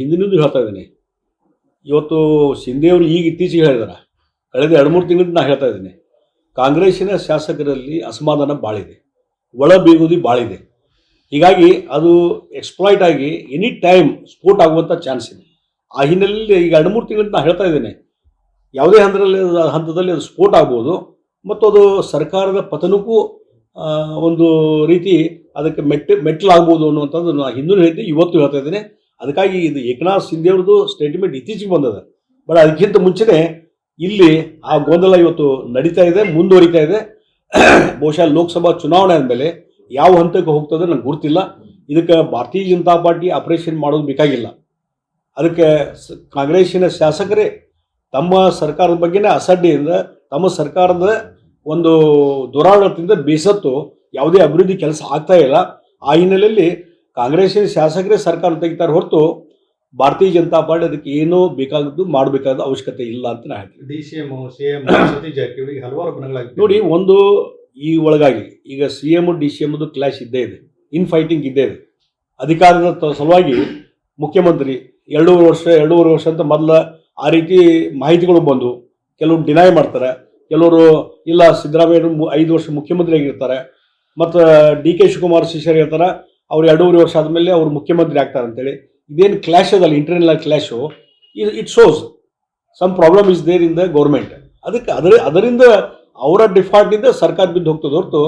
ಹಿಂದಿನಿಂದ ಹೇಳ್ತಾ ಇದ್ದೀನಿ. ಇವತ್ತು ಶಿಂದೆಯವರು ಈಗ ಇತ್ತೀಚೆಗೆ ಹೇಳಿದಾರೆ. ಕಳೆದ ಎರಡು ಮೂರು ತಿಂಗಳಿಂದ ನಾನು ಹೇಳ್ತಾ ಇದ್ದೀನಿ. ಕಾಂಗ್ರೆಸ್ಸಿನ ಶಾಸಕರಲ್ಲಿ ಅಸಮಾಧಾನ ಭಾಳಿದೆ ಒಳ ಬೀಗುದಿ ಭಾಳಿದೆ ಹೀಗಾಗಿ ಅದು ಎಕ್ಸ್ಪ್ಲಾಯ್ಟ್ ಆಗಿ ಎನಿ ಟೈಮ್ ಸ್ಫೋಟ ಆಗುವಂಥ ಚಾನ್ಸ್ ಇದೆ. ಆ ಹಿನ್ನೆಲೆಯಲ್ಲಿ ಈಗ ಎರಡು ಮೂರು ತಿಂಗಳಿಂದ ನಾನು ಹೇಳ್ತಾ ಇದ್ದೇನೆ. ಯಾವುದೇ ಹಂತದಲ್ಲಿ ಹಂತದಲ್ಲಿ ಅದು ಸ್ಫೋಟ ಆಗ್ಬೋದು. ಮತ್ತು ಅದು ಸರ್ಕಾರದ ಪತನಕ್ಕೂ ಒಂದು ರೀತಿ ಅದಕ್ಕೆ ಮೆಟ್ಟ ಮೆಟ್ಟಲಾಗ್ಬೋದು ಅನ್ನುವಂಥದ್ದು ನಾನು ಹಿಂದೂ ಹೇಳ್ತೀನಿ ಇವತ್ತು ಹೇಳ್ತಾ ಇದ್ದೇನೆ. ಅದಕ್ಕಾಗಿ ಇದು ಏಕನಾಥ್ ಶಿಂದೆ ಅವ್ರದ್ದು ಸ್ಟೇಟ್ಮೆಂಟ್ ಇತ್ತೀಚೆಗೆ ಬಂದದ. ಬಟ್ ಅದಕ್ಕಿಂತ ಮುಂಚೆನೆ ಇಲ್ಲಿ ಆ ಗೊಂದಲ ಇವತ್ತು ನಡೀತಾ ಇದೆ, ಮುಂದುವರಿತಾ ಇದೆ. ಬಹುಶಃ ಲೋಕಸಭಾ ಚುನಾವಣೆ ಆದಮೇಲೆ ಯಾವ ಹಂತಕ್ಕೆ ಹೋಗ್ತದೆ ನಂಗೆ ಗೊತ್ತಿಲ್ಲ ಇದಕ್ಕೆ ಭಾರತೀಯ ಜನತಾ ಪಾರ್ಟಿ ಆಪರೇಷನ್ ಮಾಡೋದು ಬೇಕಾಗಿಲ್ಲ. ಅದಕ್ಕೆ ಕಾಂಗ್ರೆಸ್ಸಿನ ಶಾಸಕರೇ ತಮ್ಮ ಸರ್ಕಾರದ ಬಗ್ಗೆನೇ ಅಸಡ್ಡೆಯಿಂದ, ತಮ್ಮ ಸರ್ಕಾರದ ಒಂದು ದುರಾಡಳಿತದಿಂದ ಬೇಸತ್ತು ಯಾವುದೇ ಅಭಿವೃದ್ಧಿ ಕೆಲಸ ಆಗ್ತಾ ಇಲ್ಲ. ಆ ಹಿನ್ನೆಲೆಯಲ್ಲಿ ಕಾಂಗ್ರೆಸ್ಸಿನ ಶಾಸಕರೇ ಸರ್ಕಾರ ತೆಗಿತಾರೆ ಹೊರತು ಭಾರತೀಯ ಜನತಾ ಪಾರ್ಟಿ ಅದಕ್ಕೆ ಏನೂ ಬೇಕಾದದ್ದು ಮಾಡಬೇಕಾದ ಅವಶ್ಯಕತೆ ಇಲ್ಲ ಅಂತ ನಾ ಹೇಳ್ತೀನಿ. D C M C M Satish Jarkiholi ಹಲವಾರು ಬಣಗಳಾಗಿ ನೋಡಿ ಒಂದು ಈ ಒಳಗಾಗಿ ಈಗ ಸಿ ಎಂ ಡಿ ಸಿ ಎಮ್ದು ಕ್ಲಾಶ್ ಇದ್ದೇ ಇದೆ ಇನ್ ಫೈಟಿಂಗ್ ಇದ್ದೇ ಇದೆ. ಅಧಿಕಾರದ ತ- ಸಲುವಾಗಿ ಮುಖ್ಯಮಂತ್ರಿ ಎರಡೂವರೆ ವರ್ಷ ಎರಡೂವರೆ ವರ್ಷ ಅಂತ ಮೊದಲ ಆ ರೀತಿ ಮಾಹಿತಿಗಳು ಬಂದು ಕೆಲವರು ಡಿನೈ ಮಾಡ್ತಾರೆ ಕೆಲವರು ಇಲ್ಲ ಸಿದ್ದರಾಮಯ್ಯ ಐದು ವರ್ಷ ಮುಖ್ಯಮಂತ್ರಿ ಆಗಿರ್ತಾರೆ ಮತ್ತು ಡಿ ಕೆ ಶಿವಕುಮಾರ್ ಶಿಷ್ಯರು ಹೇಳ್ತಾರೆ ಅವ್ರು ಎರಡೂವರೆ ವರ್ಷ ಆದಮೇಲೆ ಅವ್ರು ಮುಖ್ಯಮಂತ್ರಿ ಆಗ್ತಾರೆ ಅಂತೇಳಿ. ಇದೇನು ಕ್ಲಾಶ್ ಅದಲ್ಲ internal clash it shows some problem is there in the government ಅದಕ್ಕೆ ಅದರ ಅದರಿಂದ ಅವರ ಡಿಫಾಲ್ಟಿಂದ ಸರ್ಕಾರ ಬಿದ್ದು ಹೋಗ್ತದೆ ಹೊರತು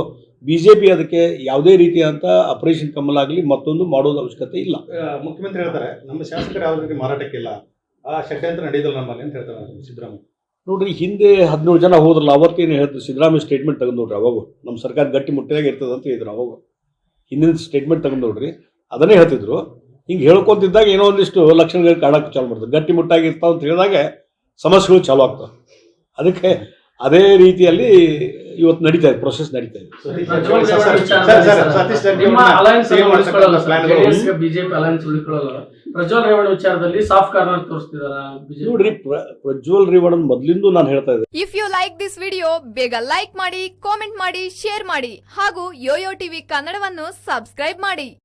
ಬಿ ಜೆ ಪಿ ಅದಕ್ಕೆ ಯಾವುದೇ ರೀತಿಯಾದಂಥ ಆಪರೇಷನ್ ಕಮಲ್ ಆಗಲಿ ಮತ್ತೊಂದು ಮಾಡೋದು ಅವಶ್ಯಕತೆ ಇಲ್ಲ. ಮುಖ್ಯಮಂತ್ರಿ ಹೇಳ್ತಾರೆ ನಮ್ಮ ಶಾಸಕರು ಯಾವುದೇ ಮಾರಾಟಕ್ಕಿಲ್ಲ. ಆ ಷಡ್ಯಂತ್ರ ನಡೆಯೋದಿಲ್ಲ ನಮ್ಮಲ್ಲಿ ಅಂತ ಹೇಳ್ತಾರೆ ಸಿದ್ದರಾಮಯ್ಯ. ನೋಡ್ರಿ ಹಿಂದೆ ಹದಿನೇಳು ಜನ ಹೋದ್ರಲ್ಲ ಅವತ್ತೇನು ಹೇಳ್ತಾರೆ ಸಿದ್ದರಾಮಯ್ಯ ಸ್ಟೇಟ್ಮೆಂಟ್ ತೆಗೆದು ನೋಡ್ರಿ ಅವಾಗ. ನಮ್ಮ ಸರ್ಕಾರ ಗಟ್ಟಿ ಮುಟ್ಟಿಯಾಗಿ ಇರ್ತದೆ ಅಂತ ಹೇಳಿದ್ರು ಅವಾಗ. ಹಿಂದಿನ ಸ್ಟೇಟ್ಮೆಂಟ್ ತಗೊಂಡು ನೋಡ್ರಿ. ಅದನ್ನೇ ಹೇಳ್ತಿದ್ರು. ಹಿಂಗೆ ಹೇಳ್ಕೊಂತಿದ್ದಾಗ ಏನೋ ಒಂದಿಷ್ಟು ಲಕ್ಷಣಗಳು ಕಾಣಕ್ಕೆ ಚಾಲು ಮಾಡ್ತಾರೆ ಗಟ್ಟಿ ಮುಟ್ಟಾಗಿ ಇರ್ತಾವ ಅಂತ ಹೇಳಿದಾಗ ಸಮಸ್ಯೆಗಳು ಚಾಲು ಆಗ್ತವೆ. ಅದಕ್ಕೆ ಅದೇ ರೀತಿಯಲ್ಲಿ ಇವತ್ತು ನಡೀತಾ ಇದೆ ಪ್ರೊಸೆಸ್ ನಡೀತಾ ಇದೆ. ಬಿಜೆಪಿ ಅಲಯನ್ಸ್ ಪ್ರಜ್ವಲ್ ರೇವಣ್ಣ ವಿಚಾರದಲ್ಲಿ ಸಾಫ್ಟ್ ಕಾರ್ನರ್ ತೋರಿಸ್ತಿದಾರ ಬಿಜೆಪಿ. ನೋಡ್ರಿ ಪ್ರ- ಪ್ರಜ್ವಲ್ ರೇವಣ್ಣನ್ ಮೊದಲಿಂದ ನಾನು ಹೇಳ್ತಾ ಇದ್ದೆ. If you like this video ಬೇಗ ಲೈಕ್ ಮಾಡಿ ಕಾಮೆಂಟ್ ಮಾಡಿ ಶೇರ್ ಮಾಡಿ ಹಾಗೂ ಯೋಯೋ ಟಿವಿ ಕನ್ನಡವನ್ನು ಸಬ್ಸ್ಕ್ರೈಬ್ ಮಾಡಿ.